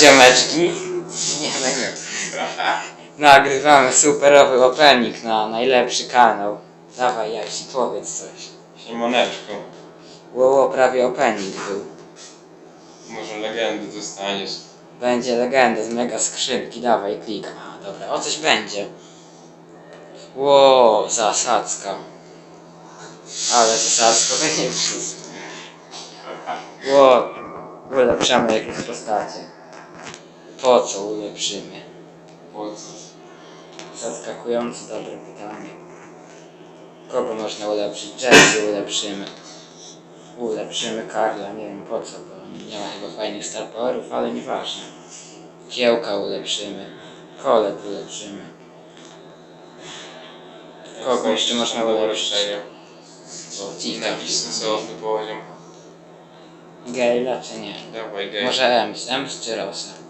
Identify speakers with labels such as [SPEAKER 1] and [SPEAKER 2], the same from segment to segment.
[SPEAKER 1] ziomeczki? Nie wiem. Nagrywamy superowy opening na najlepszy kanał. Dawaj, jak ci powiedz coś.
[SPEAKER 2] Siemoneczku,
[SPEAKER 1] Łoło, prawie opening był.
[SPEAKER 2] może legendy dostaniesz.
[SPEAKER 1] Będzie legenda z mega skrzynki, dawaj klik. A, dobra, o coś będzie. Ło, zasadzka. Ale zasadzka to nie wszystko. Ło, ulepszamy jakieś postacie. Po co ulepszymy?
[SPEAKER 2] Po co?
[SPEAKER 1] Zaskakująco dobre pytanie. Kogo można ulepszyć? Jesse ulepszymy. Ulepszymy Karla, nie wiem po co, bo nie ma chyba fajnych star powerów, ale nieważne. Kiełka ulepszymy. Kolet ulepszymy. Kogo jeszcze można ulepszyć?
[SPEAKER 2] I jakiś sensowny poziom.
[SPEAKER 1] Gale'a czy nie?
[SPEAKER 2] Dawaj, gej.
[SPEAKER 1] Może Ems, Ems czy Rosa?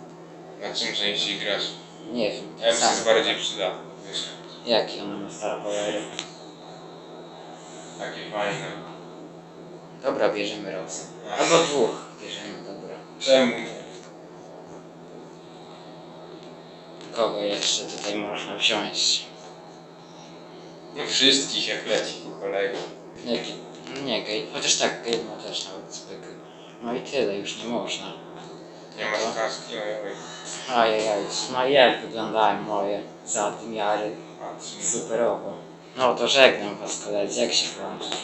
[SPEAKER 2] Na czym częściej grasz?
[SPEAKER 1] Nie wiem.
[SPEAKER 2] Ems
[SPEAKER 1] Sam.
[SPEAKER 2] jest bardziej przydatny, wiesz.
[SPEAKER 1] Jakie ona ma star powery?
[SPEAKER 2] Takie fajne.
[SPEAKER 1] Dobra, bierzemy Rosę. Albo dwóch bierzemy, dobra.
[SPEAKER 2] Czemu nie?
[SPEAKER 1] Kogo jeszcze tutaj można wziąć?
[SPEAKER 2] No wszystkich jak leci po kolei.
[SPEAKER 1] Nie, nie gej, chociaż tak, gej ma też nawet zbyt. No i tyle, już nie można.
[SPEAKER 2] Nie masz kaski, ojoj.
[SPEAKER 1] Ajajaj, i jak wyglądają moje zadymiary
[SPEAKER 2] Patrz.
[SPEAKER 1] superowo. No to żegnam was koledzy, jak się włączy?